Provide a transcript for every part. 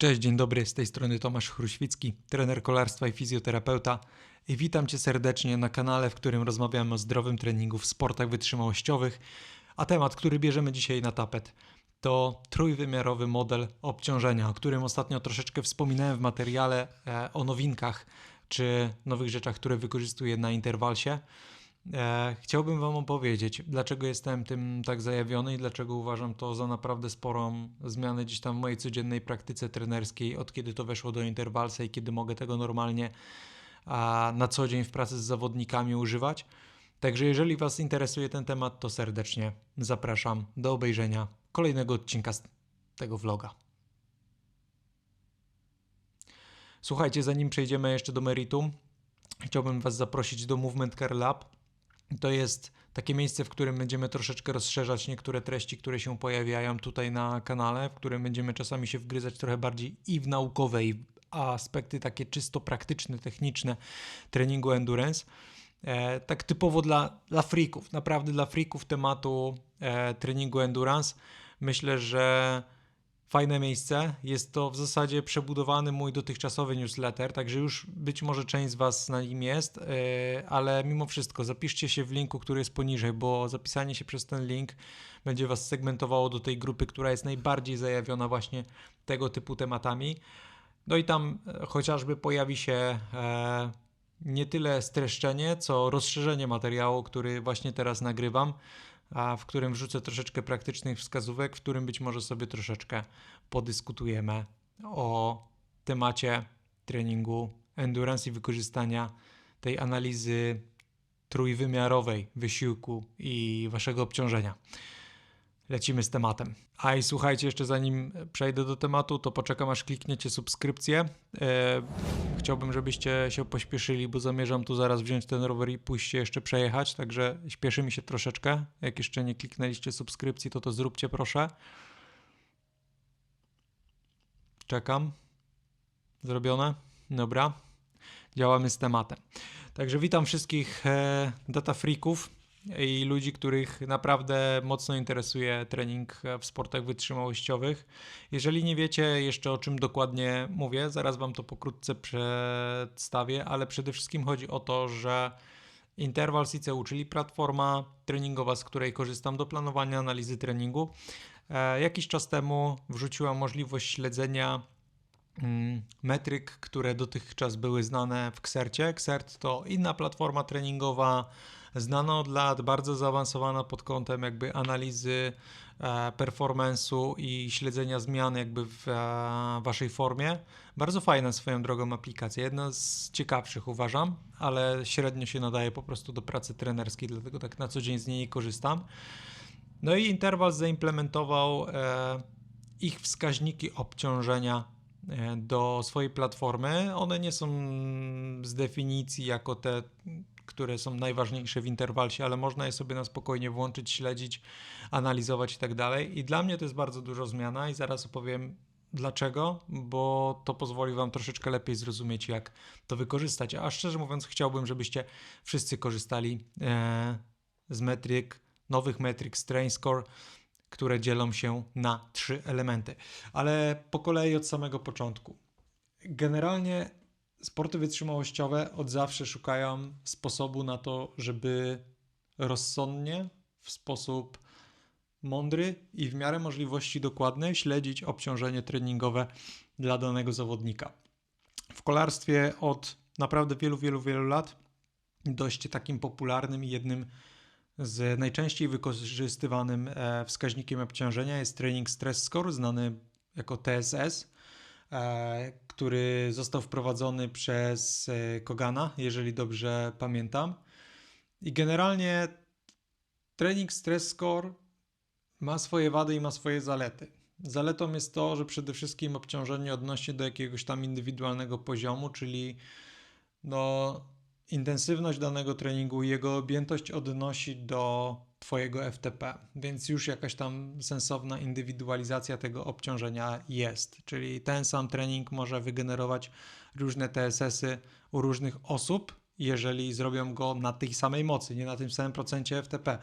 Cześć, dzień dobry, z tej strony Tomasz Chruświcki, trener kolarstwa i fizjoterapeuta. I witam Cię serdecznie na kanale, w którym rozmawiamy o zdrowym treningu w sportach wytrzymałościowych. A temat, który bierzemy dzisiaj na tapet, to trójwymiarowy model obciążenia, o którym ostatnio troszeczkę wspominałem w materiale e, o nowinkach czy nowych rzeczach, które wykorzystuję na interwalsie. E, chciałbym Wam opowiedzieć, dlaczego jestem tym tak zajawiony i dlaczego uważam to za naprawdę sporą zmianę gdzieś tam w mojej codziennej praktyce trenerskiej, od kiedy to weszło do interwalsa i kiedy mogę tego normalnie na co dzień w pracy z zawodnikami używać. Także jeżeli Was interesuje ten temat, to serdecznie zapraszam do obejrzenia kolejnego odcinka z tego vloga. Słuchajcie, zanim przejdziemy jeszcze do meritum, chciałbym Was zaprosić do Movement Care Lab. To jest takie miejsce, w którym będziemy troszeczkę rozszerzać niektóre treści, które się pojawiają tutaj na kanale, w którym będziemy czasami się wgryzać trochę bardziej i w naukowe, i w aspekty takie czysto praktyczne, techniczne treningu endurance. E, tak typowo dla, dla freaków, naprawdę dla freaków tematu e, treningu endurance. Myślę, że fajne miejsce. Jest to w zasadzie przebudowany mój dotychczasowy newsletter, także już być może część z Was na nim jest, yy, ale mimo wszystko zapiszcie się w linku, który jest poniżej, bo zapisanie się przez ten link będzie Was segmentowało do tej grupy, która jest najbardziej zajawiona właśnie tego typu tematami. No i tam e, chociażby pojawi się e, nie tyle streszczenie, co rozszerzenie materiału, który właśnie teraz nagrywam a w którym wrzucę troszeczkę praktycznych wskazówek, w którym być może sobie troszeczkę podyskutujemy o temacie treningu endurance i wykorzystania tej analizy trójwymiarowej wysiłku i waszego obciążenia. Lecimy z tematem. A i słuchajcie, jeszcze zanim przejdę do tematu, to poczekam aż klikniecie subskrypcję. E, chciałbym, żebyście się pośpieszyli, bo zamierzam tu zaraz wziąć ten rower i pójść się jeszcze przejechać, także śpieszy mi się troszeczkę. Jak jeszcze nie kliknęliście subskrypcji, to to zróbcie proszę. Czekam. Zrobione? Dobra. Działamy z tematem. Także witam wszystkich e, data freaków i ludzi, których naprawdę mocno interesuje trening w sportach wytrzymałościowych. Jeżeli nie wiecie jeszcze o czym dokładnie mówię, zaraz Wam to pokrótce przedstawię, ale przede wszystkim chodzi o to, że Interval ICU, czyli platforma treningowa, z której korzystam do planowania analizy treningu, e, jakiś czas temu wrzuciła możliwość śledzenia mm, metryk, które dotychczas były znane w Xercie. Xert to inna platforma treningowa, znana od lat, bardzo zaawansowana pod kątem jakby analizy e, performance'u i śledzenia zmian jakby w e, waszej formie. Bardzo fajna swoją drogą aplikacja, jedna z ciekawszych uważam, ale średnio się nadaje po prostu do pracy trenerskiej, dlatego tak na co dzień z niej korzystam. No i Interval zaimplementował e, ich wskaźniki obciążenia do swojej platformy. One nie są z definicji jako te które są najważniejsze w interwalsie, ale można je sobie na spokojnie włączyć, śledzić, analizować i tak dalej. I dla mnie to jest bardzo dużo zmiana i zaraz opowiem dlaczego, bo to pozwoli Wam troszeczkę lepiej zrozumieć, jak to wykorzystać. A szczerze mówiąc, chciałbym, żebyście wszyscy korzystali e, z metryk, nowych metryk Strain Score, które dzielą się na trzy elementy. Ale po kolei od samego początku. Generalnie sporty wytrzymałościowe od zawsze szukają sposobu na to, żeby rozsądnie, w sposób mądry i w miarę możliwości dokładny śledzić obciążenie treningowe dla danego zawodnika. W kolarstwie od naprawdę wielu, wielu, wielu lat dość takim popularnym i jednym z najczęściej wykorzystywanym e, wskaźnikiem obciążenia jest Training Stress Score, znany jako TSS. Który został wprowadzony przez e, Kogana, jeżeli dobrze pamiętam. I generalnie trening stress score ma swoje wady i ma swoje zalety. Zaletą jest to, że przede wszystkim obciążenie odnosi do jakiegoś tam indywidualnego poziomu, czyli no, intensywność danego treningu jego objętość odnosi do Twojego FTP, więc już jakaś tam sensowna indywidualizacja tego obciążenia jest. Czyli ten sam trening może wygenerować różne TSS-y u różnych osób, jeżeli zrobią go na tej samej mocy, nie na tym samym procencie FTP.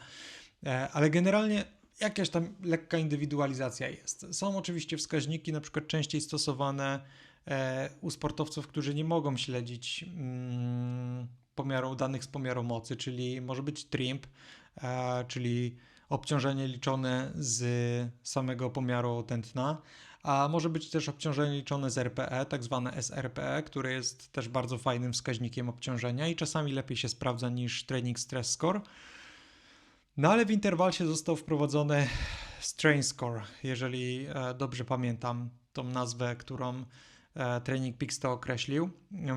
E, ale generalnie jakaś tam lekka indywidualizacja jest. Są oczywiście wskaźniki, na przykład częściej stosowane e, u sportowców, którzy nie mogą śledzić mm, pomiaru, danych z pomiaru mocy, czyli może być TRIMP, czyli obciążenie liczone z samego pomiaru tętna, a może być też obciążenie liczone z RPE, tak zwane SRPE, które jest też bardzo fajnym wskaźnikiem obciążenia i czasami lepiej się sprawdza niż Training Stress Score. No ale w interwalsie został wprowadzony Strain Score, jeżeli e, dobrze pamiętam tą nazwę, którą e, Training Peaks to określił.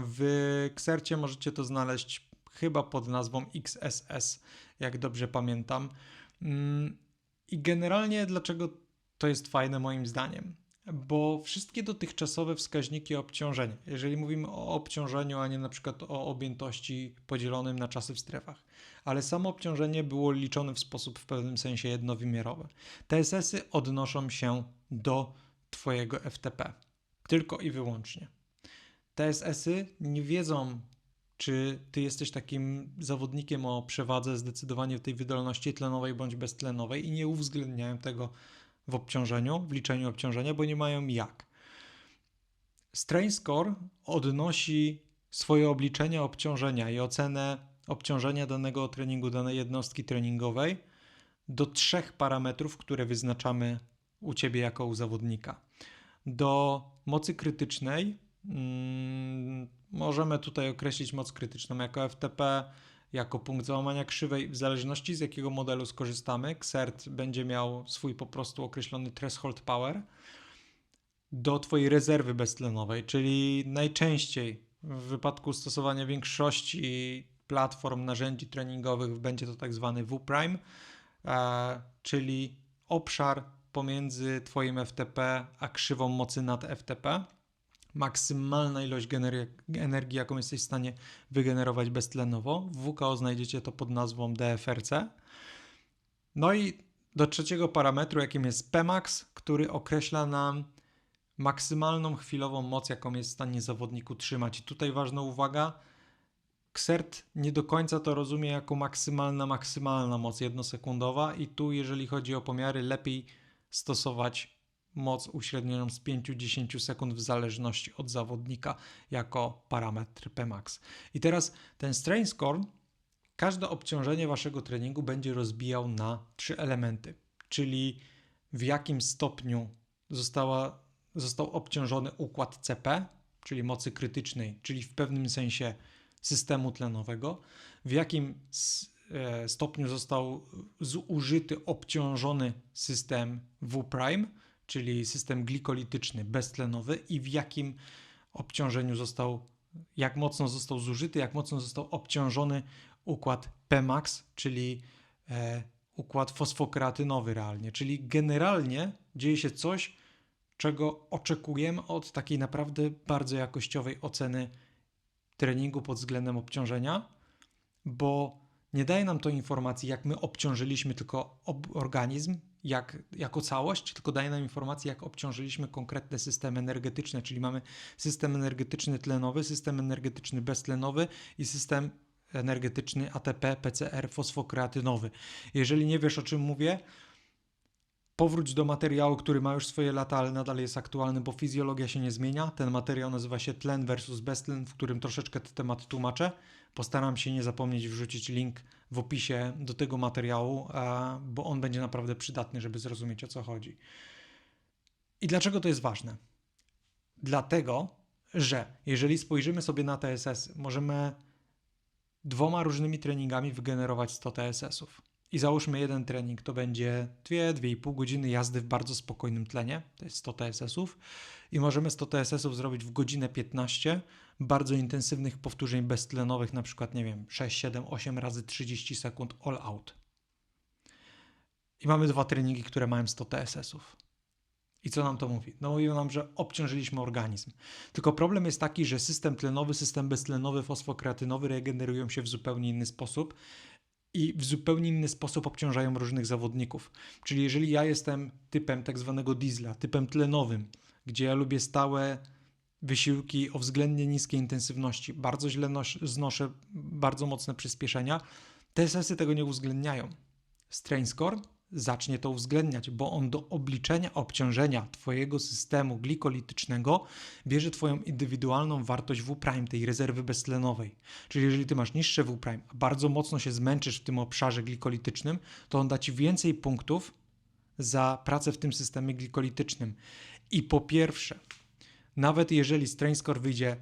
W Xercie możecie to znaleźć chyba pod nazwą XSS, jak dobrze pamiętam. Mm, I generalnie dlaczego to jest fajne moim zdaniem? Bo wszystkie dotychczasowe wskaźniki obciążenia, jeżeli mówimy o obciążeniu, a nie na przykład o objętości podzielonym na czasy w strefach, ale samo obciążenie było liczone w sposób w pewnym sensie jednowymiarowy. TSS-y odnoszą się do Twojego FTP. Tylko i wyłącznie. TSS-y nie wiedzą, czy Ty jesteś takim zawodnikiem o przewadze zdecydowanie w tej wydolności tlenowej bądź beztlenowej i nie uwzględniają tego w obciążeniu, w liczeniu obciążenia, bo nie mają jak. Strain Score odnosi swoje obliczenia obciążenia i ocenę obciążenia danego treningu, danej jednostki treningowej do trzech parametrów, które wyznaczamy u Ciebie jako u zawodnika. Do mocy krytycznej możemy tutaj określić moc krytyczną jako FTP, jako punkt załamania krzywej, w zależności z jakiego modelu skorzystamy. XERT będzie miał swój po prostu określony threshold power do Twojej rezerwy beztlenowej, czyli najczęściej w wypadku stosowania większości platform, narzędzi treningowych będzie to tak zwany W-prime, e, czyli obszar pomiędzy Twoim FTP a krzywą mocy nad FTP. Maksymalna ilość energii, jaką jesteś w stanie wygenerować beztlenowo. W WKO znajdziecie to pod nazwą DFRC. No i do trzeciego parametru, jakim jest Pmax, który określa nam maksymalną chwilową moc, jaką jest w stanie zawodnik utrzymać. I tutaj ważna uwaga, Xert nie do końca to rozumie jako maksymalna, maksymalna moc jednosekundowa i tu jeżeli chodzi o pomiary lepiej stosować moc uśrednioną z 5-10 sekund w zależności od zawodnika jako parametr Pmax. I teraz ten strain score, każde obciążenie waszego treningu będzie rozbijał na trzy elementy, czyli w jakim stopniu została, został obciążony układ CP, czyli mocy krytycznej, czyli w pewnym sensie systemu tlenowego, w jakim e, stopniu został zużyty, obciążony system W', czyli system glikolityczny beztlenowy i w jakim obciążeniu został, jak mocno został zużyty, jak mocno został obciążony układ Pmax, czyli e, układ fosfokreatynowy realnie. Czyli generalnie dzieje się coś, czego oczekujemy od takiej naprawdę bardzo jakościowej oceny treningu pod względem obciążenia, bo nie daje nam to informacji, jak my obciążyliśmy tylko organizm jak, jako całość, tylko daje nam informację, jak obciążyliśmy konkretne systemy energetyczne, czyli mamy system energetyczny tlenowy, system energetyczny beztlenowy i system energetyczny ATP, PCR, fosfokreatynowy. Jeżeli nie wiesz, o czym mówię, powróć do materiału, który ma już swoje lata, ale nadal jest aktualny, bo fizjologia się nie zmienia. Ten materiał nazywa się Tlen versus Beztlen, w którym troszeczkę ten temat tłumaczę. Postaram się nie zapomnieć wrzucić link w opisie do tego materiału, bo on będzie naprawdę przydatny, żeby zrozumieć o co chodzi. I dlaczego to jest ważne? Dlatego, że jeżeli spojrzymy sobie na TSS, możemy dwoma różnymi treningami wygenerować 100 TSS-ów i załóżmy jeden trening, to będzie 2-2,5 godziny jazdy w bardzo spokojnym tlenie, to jest 100 TSS-ów i możemy 100 TSS-ów zrobić w godzinę 15 bardzo intensywnych powtórzeń beztlenowych, na przykład, nie wiem, 6, 7, 8 razy 30 sekund all out. I mamy dwa treningi, które mają 100 TSS-ów. I co nam to mówi? No mówi nam, że obciążyliśmy organizm. Tylko problem jest taki, że system tlenowy, system beztlenowy, fosfokreatynowy regenerują się w zupełnie inny sposób i w zupełnie inny sposób obciążają różnych zawodników. Czyli jeżeli ja jestem typem tak zwanego diesla, typem tlenowym, gdzie ja lubię stałe wysiłki o względnie niskiej intensywności, bardzo źle znoszę bardzo mocne przyspieszenia, te sesy tego nie uwzględniają. Strain score zacznie to uwzględniać, bo on do obliczenia obciążenia Twojego systemu glikolitycznego bierze Twoją indywidualną wartość W', tej rezerwy beztlenowej. Czyli jeżeli Ty masz niższe W', a bardzo mocno się zmęczysz w tym obszarze glikolitycznym, to on da Ci więcej punktów za pracę w tym systemie glikolitycznym. I po pierwsze, nawet jeżeli strain score wyjdzie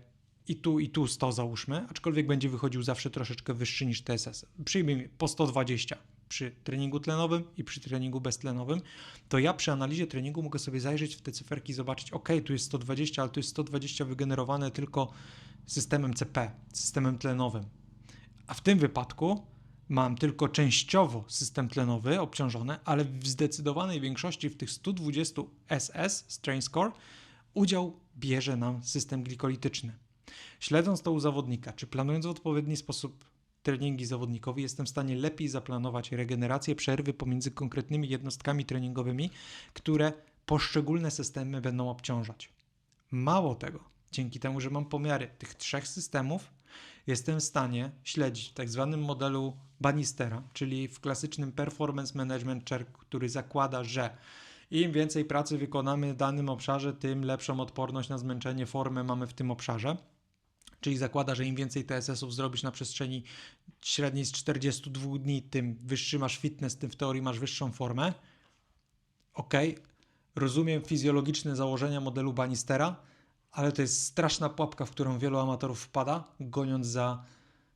i tu, i tu 100 załóżmy, aczkolwiek będzie wychodził zawsze troszeczkę wyższy niż TSS. Przyjmijmy po 120 przy treningu tlenowym i przy treningu beztlenowym, to ja przy analizie treningu mogę sobie zajrzeć w te cyferki i zobaczyć, ok, tu jest 120, ale tu jest 120 wygenerowane tylko systemem CP, systemem tlenowym. A w tym wypadku mam tylko częściowo system tlenowy obciążony, ale w zdecydowanej większości w tych 120 SS, strain score, udział bierze nam system glikolityczny. Śledząc to u zawodnika, czy planując w odpowiedni sposób treningi zawodnikowi, jestem w stanie lepiej zaplanować regenerację przerwy pomiędzy konkretnymi jednostkami treningowymi, które poszczególne systemy będą obciążać. Mało tego, dzięki temu, że mam pomiary tych trzech systemów, jestem w stanie śledzić w tak zwanym modelu Bannistera, czyli w klasycznym performance management chart, który zakłada, że im więcej pracy wykonamy w danym obszarze, tym lepszą odporność na zmęczenie, formę mamy w tym obszarze. Czyli zakłada, że im więcej TSS-ów zrobisz na przestrzeni średniej z 42 dni, tym wyższy masz fitness, tym w teorii masz wyższą formę. Ok, rozumiem fizjologiczne założenia modelu Bannistera, ale to jest straszna pułapka, w którą wielu amatorów wpada, goniąc za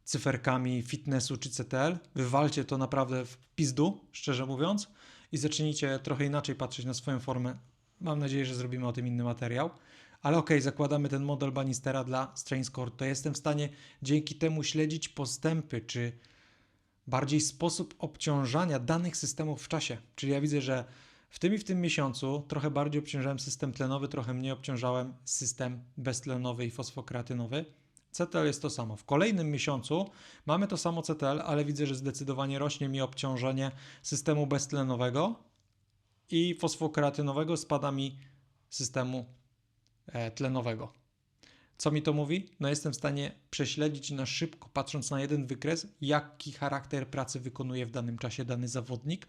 cyferkami fitnessu czy CTL. Wywalcie to naprawdę w pizdu, szczerze mówiąc, i zacznijcie trochę inaczej patrzeć na swoją formę. Mam nadzieję, że zrobimy o tym inny materiał. Ale okej, okay, zakładamy ten model Bannistera dla Strain Score, to jestem w stanie dzięki temu śledzić postępy, czy bardziej sposób obciążania danych systemów w czasie. Czyli ja widzę, że w tym i w tym miesiącu trochę bardziej obciążałem system tlenowy, trochę mniej obciążałem system beztlenowy i fosfokreatynowy. CTL jest to samo. W kolejnym miesiącu mamy to samo CTL, ale widzę, że zdecydowanie rośnie mi obciążenie systemu beztlenowego i fosfokreatynowego, spada mi systemu tlenowego. Co mi to mówi? No jestem w stanie prześledzić na szybko, patrząc na jeden wykres, jaki charakter pracy wykonuje w danym czasie dany zawodnik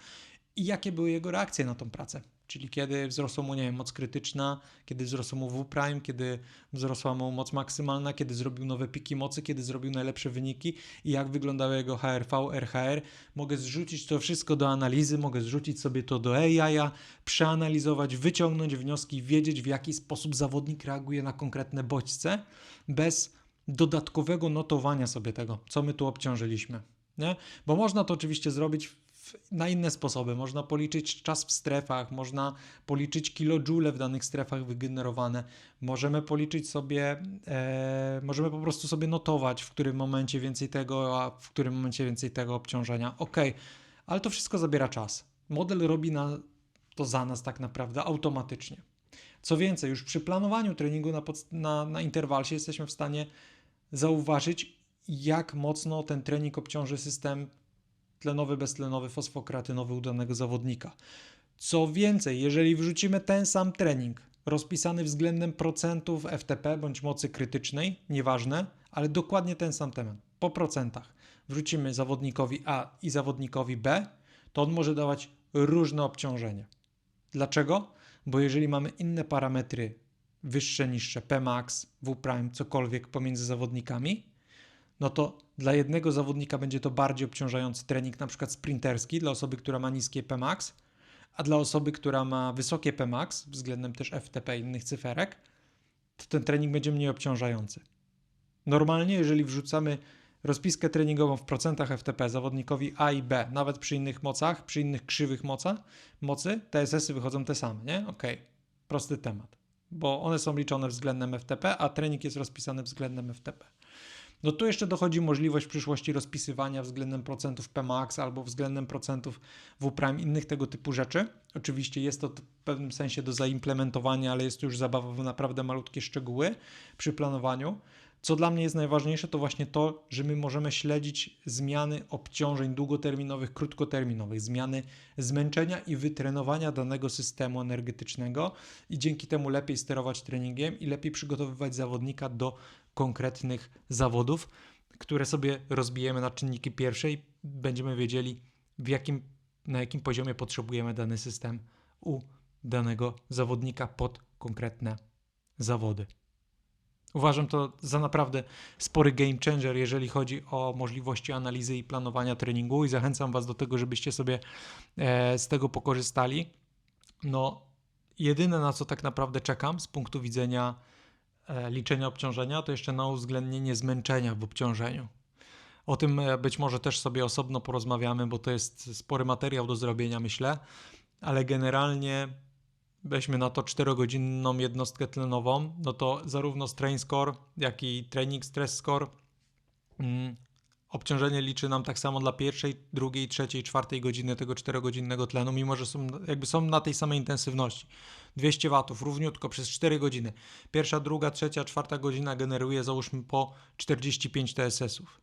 i jakie były jego reakcje na tą pracę. Czyli kiedy wzrosła mu, nie wiem, moc krytyczna, kiedy wzrosła mu W-prime, kiedy wzrosła mu moc maksymalna, kiedy zrobił nowe piki mocy, kiedy zrobił najlepsze wyniki i jak wyglądały jego HRV, RHR. Mogę zrzucić to wszystko do analizy, mogę zrzucić sobie to do AI, przeanalizować, wyciągnąć wnioski, wiedzieć w jaki sposób zawodnik reaguje na konkretne bodźce, bez dodatkowego notowania sobie tego, co my tu obciążyliśmy. Nie? Bo można to oczywiście zrobić na inne sposoby. Można policzyć czas w strefach, można policzyć kilojoule w danych strefach wygenerowane, możemy policzyć sobie, e, możemy po prostu sobie notować, w którym momencie więcej tego, a w którym momencie więcej tego obciążenia. Ok, ale to wszystko zabiera czas. Model robi na, to za nas tak naprawdę automatycznie. Co więcej, już przy planowaniu treningu na, na, na interwalsie jesteśmy w stanie zauważyć, jak mocno ten trening obciąży system tlenowy, beztlenowy, fosfokreatynowy u danego zawodnika. Co więcej, jeżeli wrzucimy ten sam trening, rozpisany względem procentów FTP bądź mocy krytycznej, nieważne, ale dokładnie ten sam temat, po procentach, wrzucimy zawodnikowi A i zawodnikowi B, to on może dawać różne obciążenie. Dlaczego? Bo jeżeli mamy inne parametry, wyższe, niższe, Pmax, W', cokolwiek pomiędzy zawodnikami, no to dla jednego zawodnika będzie to bardziej obciążający trening, na przykład sprinterski, dla osoby, która ma niskie Pmax, a dla osoby, która ma wysokie Pmax, względem też FTP i innych cyferek, to ten trening będzie mniej obciążający. Normalnie, jeżeli wrzucamy rozpiskę treningową w procentach FTP zawodnikowi A i B, nawet przy innych mocach, przy innych krzywych moca, mocy, TSS-y wychodzą te same, nie? Ok, prosty temat, bo one są liczone względem FTP, a trening jest rozpisany względem FTP. No tu jeszcze dochodzi możliwość w przyszłości rozpisywania względem procentów Pmax albo względem procentów W' innych tego typu rzeczy. Oczywiście jest to w pewnym sensie do zaimplementowania, ale jest to już zabawa w naprawdę malutkie szczegóły przy planowaniu. Co dla mnie jest najważniejsze, to właśnie to, że my możemy śledzić zmiany obciążeń długoterminowych, krótkoterminowych, zmiany zmęczenia i wytrenowania danego systemu energetycznego i dzięki temu lepiej sterować treningiem i lepiej przygotowywać zawodnika do konkretnych zawodów, które sobie rozbijemy na czynniki pierwsze i będziemy wiedzieli, w jakim na jakim poziomie potrzebujemy dany system u danego zawodnika pod konkretne zawody. Uważam to za naprawdę spory game changer, jeżeli chodzi o możliwości analizy i planowania treningu i zachęcam Was do tego, żebyście sobie e, z tego pokorzystali. No, jedyne na co tak naprawdę czekam z punktu widzenia liczenia obciążenia, to jeszcze na uwzględnienie zmęczenia w obciążeniu. O tym e, być może też sobie osobno porozmawiamy, bo to jest spory materiał do zrobienia, myślę, ale generalnie weźmy na to 4-godzinną jednostkę tlenową, no to zarówno strain score, jak i training stress score mm, obciążenie liczy nam tak samo dla pierwszej, drugiej, trzeciej, czwartej godziny tego 4-godzinnego tlenu, mimo że są, jakby są na tej samej intensywności. 200 watów równiutko przez 4 godziny. Pierwsza, druga, trzecia, czwarta godzina generuje załóżmy po 45 TSS-ów.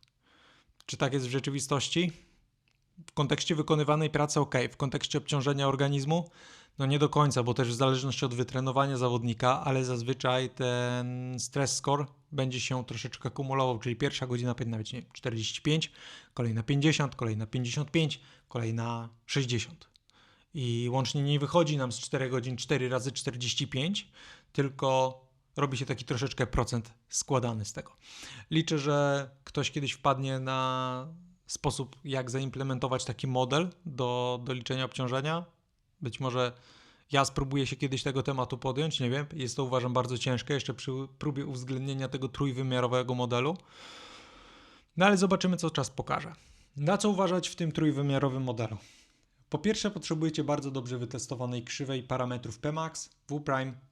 Czy tak jest w rzeczywistości? W kontekście wykonywanej pracy ok, w kontekście obciążenia organizmu no nie do końca, bo też w zależności od wytrenowania zawodnika, ale zazwyczaj ten stress score będzie się troszeczkę kumulował, czyli pierwsza godzina nie, 45, kolejna 50, kolejna 55, kolejna 60. I łącznie nie wychodzi nam z 4 godzin 4 razy 45, tylko robi się taki troszeczkę procent składany z tego. Liczę, że ktoś kiedyś wpadnie na sposób, jak zaimplementować taki model do, do liczenia obciążenia. Być może ja spróbuję się kiedyś tego tematu podjąć, nie wiem. Jest to uważam bardzo ciężkie, jeszcze przy próbie uwzględnienia tego trójwymiarowego modelu. No ale zobaczymy, co czas pokaże. Na co uważać w tym trójwymiarowym modelu? Po pierwsze, potrzebujecie bardzo dobrze wytestowanej krzywej parametrów Pmax, W'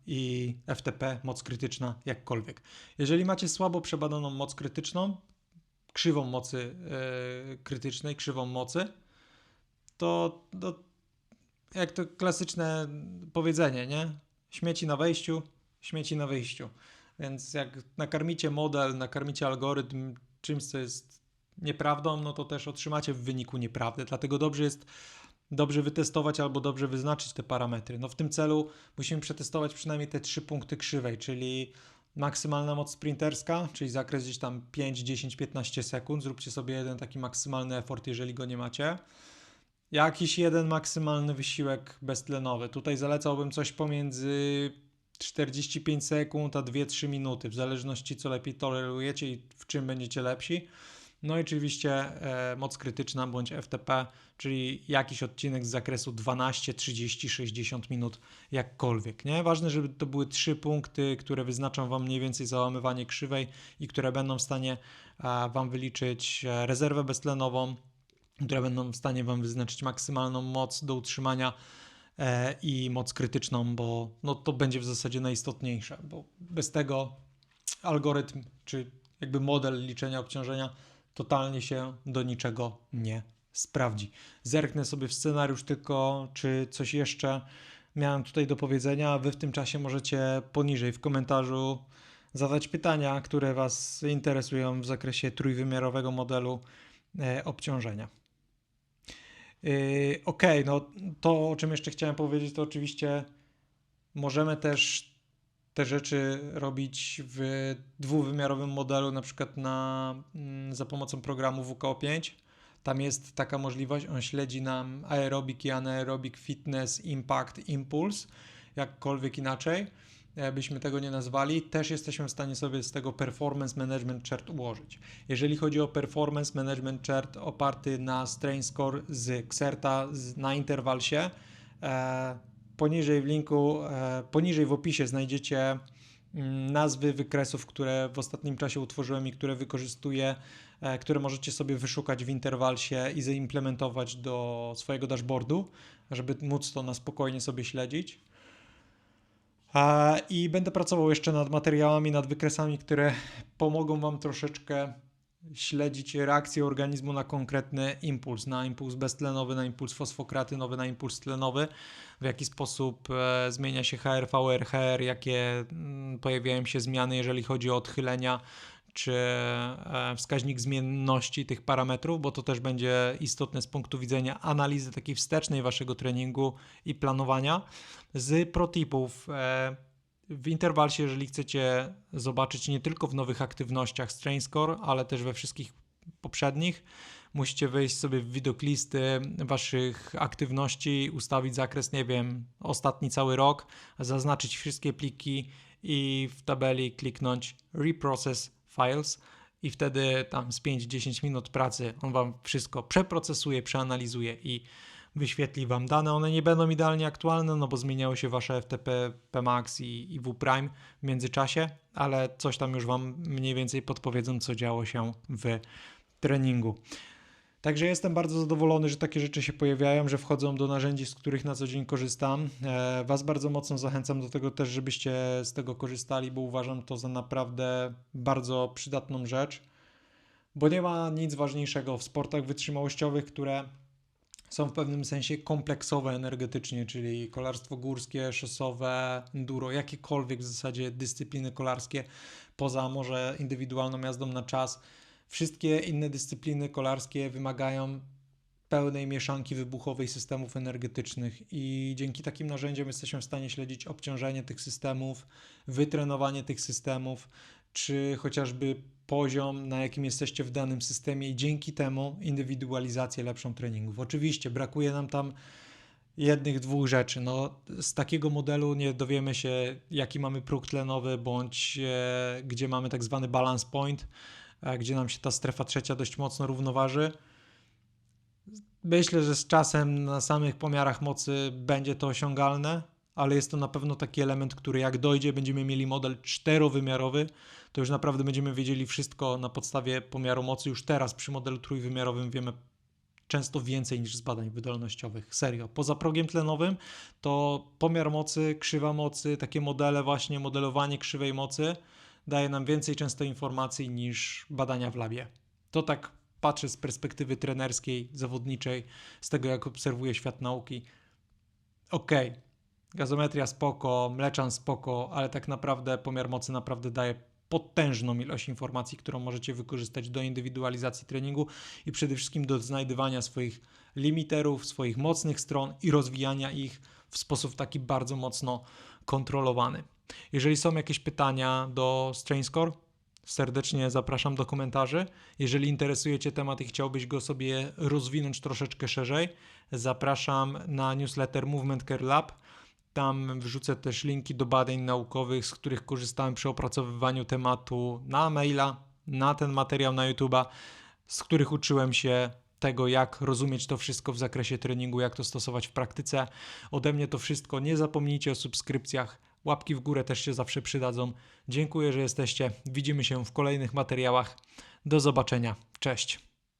i FTP, moc krytyczna, jakkolwiek. Jeżeli macie słabo przebadaną moc krytyczną, krzywą mocy yy, krytycznej, krzywą mocy, to, to jak to klasyczne powiedzenie, nie? Śmieci na wejściu, śmieci na wyjściu. Więc jak nakarmicie model, nakarmicie algorytm czymś, co jest nieprawdą, no to też otrzymacie w wyniku nieprawdę. Dlatego dobrze jest dobrze wytestować albo dobrze wyznaczyć te parametry. No w tym celu musimy przetestować przynajmniej te trzy punkty krzywej, czyli maksymalna moc sprinterska, czyli zakres gdzieś tam 5, 10, 15 sekund. Zróbcie sobie jeden taki maksymalny effort, jeżeli go nie macie jakiś jeden maksymalny wysiłek beztlenowy. Tutaj zalecałbym coś pomiędzy 45 sekund a 2-3 minuty, w zależności co lepiej tolerujecie i w czym będziecie lepsi. No i oczywiście e, moc krytyczna bądź FTP, czyli jakiś odcinek z zakresu 12, 30, 60 minut, jakkolwiek. Nie? Ważne, żeby to były trzy punkty, które wyznaczą Wam mniej więcej załamywanie krzywej i które będą w stanie e, Wam wyliczyć e, rezerwę beztlenową, które będą w stanie Wam wyznaczyć maksymalną moc do utrzymania e, i moc krytyczną, bo no, to będzie w zasadzie najistotniejsze, bo bez tego algorytm czy jakby model liczenia obciążenia totalnie się do niczego nie sprawdzi. Zerknę sobie w scenariusz tylko, czy coś jeszcze miałem tutaj do powiedzenia, Wy w tym czasie możecie poniżej w komentarzu zadać pytania, które Was interesują w zakresie trójwymiarowego modelu e, obciążenia. Yy, okej, okay, no to o czym jeszcze chciałem powiedzieć, to oczywiście możemy też te rzeczy robić w dwuwymiarowym modelu, na przykład na, mm, za pomocą programu WKO5. Tam jest taka możliwość, on śledzi nam aerobik i anaerobik, fitness, impact, impuls, jakkolwiek inaczej byśmy tego nie nazwali, też jesteśmy w stanie sobie z tego performance management chart ułożyć. Jeżeli chodzi o performance management chart oparty na strain score z Xerta na interwalsie, e, poniżej w linku, e, poniżej w opisie znajdziecie mm, nazwy wykresów, które w ostatnim czasie utworzyłem i które wykorzystuję, e, które możecie sobie wyszukać w interwalsie i zaimplementować do swojego dashboardu, żeby móc to na spokojnie sobie śledzić. I będę pracował jeszcze nad materiałami, nad wykresami, które pomogą Wam troszeczkę śledzić reakcję organizmu na konkretny impuls, na impuls beztlenowy, na impuls fosfokratynowy, na impuls tlenowy, w jaki sposób e, zmienia się HRV, RHR, jakie mm, pojawiają się zmiany, jeżeli chodzi o odchylenia czy e, wskaźnik zmienności tych parametrów, bo to też będzie istotne z punktu widzenia analizy takiej wstecznej waszego treningu i planowania. Z protipów e, w interwalsie, jeżeli chcecie zobaczyć nie tylko w nowych aktywnościach Strain Score, ale też we wszystkich poprzednich, musicie wejść sobie w widok listy waszych aktywności, ustawić zakres, nie wiem, ostatni cały rok, zaznaczyć wszystkie pliki i w tabeli kliknąć Reprocess Files i wtedy tam z 5-10 minut pracy on wam wszystko przeprocesuje, przeanalizuje i wyświetli wam dane. One nie będą idealnie aktualne, no bo zmieniały się wasze FTP, PMAX i, i WPrime w międzyczasie, ale coś tam już wam mniej więcej podpowiedzą, co działo się w treningu. Także jestem bardzo zadowolony, że takie rzeczy się pojawiają, że wchodzą do narzędzi, z których na co dzień korzystam. E, Was bardzo mocno zachęcam do tego też, żebyście z tego korzystali, bo uważam to za naprawdę bardzo przydatną rzecz, bo nie ma nic ważniejszego w sportach wytrzymałościowych, które są w pewnym sensie kompleksowe energetycznie, czyli kolarstwo górskie, szosowe, enduro, jakiekolwiek w zasadzie dyscypliny kolarskie, poza może indywidualną jazdą na czas. Wszystkie inne dyscypliny kolarskie wymagają pełnej mieszanki wybuchowej systemów energetycznych i dzięki takim narzędziom jesteśmy w stanie śledzić obciążenie tych systemów, wytrenowanie tych systemów, czy chociażby poziom, na jakim jesteście w danym systemie i dzięki temu indywidualizację lepszą treningów. Oczywiście brakuje nam tam jednych, dwóch rzeczy. No, z takiego modelu nie dowiemy się, jaki mamy próg tlenowy, bądź e, gdzie mamy tak zwany balance point, gdzie nam się ta strefa trzecia dość mocno równoważy. Myślę, że z czasem na samych pomiarach mocy będzie to osiągalne, ale jest to na pewno taki element, który jak dojdzie, będziemy mieli model czterowymiarowy, to już naprawdę będziemy wiedzieli wszystko na podstawie pomiaru mocy. Już teraz przy modelu trójwymiarowym wiemy często więcej niż z badań wydolnościowych. Serio. Poza progiem tlenowym to pomiar mocy, krzywa mocy, takie modele właśnie, modelowanie krzywej mocy daje nam więcej często informacji niż badania w labie. To tak patrzę z perspektywy trenerskiej, zawodniczej, z tego jak obserwuję świat nauki. Okej, okay. gazometria spoko, mleczan spoko, ale tak naprawdę pomiar mocy naprawdę daje potężną ilość informacji, którą możecie wykorzystać do indywidualizacji treningu i przede wszystkim do znajdywania swoich limiterów, swoich mocnych stron i rozwijania ich w sposób taki bardzo mocno kontrolowany. Jeżeli są jakieś pytania do StrainScore, serdecznie zapraszam do komentarzy. Jeżeli interesuje Cię temat i chciałbyś go sobie rozwinąć troszeczkę szerzej, zapraszam na newsletter Movement Care Lab tam wrzucę też linki do badań naukowych, z których korzystałem przy opracowywaniu tematu na maila, na ten materiał na YouTube'a, z których uczyłem się tego, jak rozumieć to wszystko w zakresie treningu, jak to stosować w praktyce. Ode mnie to wszystko. Nie zapomnijcie o subskrypcjach. Łapki w górę też się zawsze przydadzą. Dziękuję, że jesteście. Widzimy się w kolejnych materiałach. Do zobaczenia. Cześć.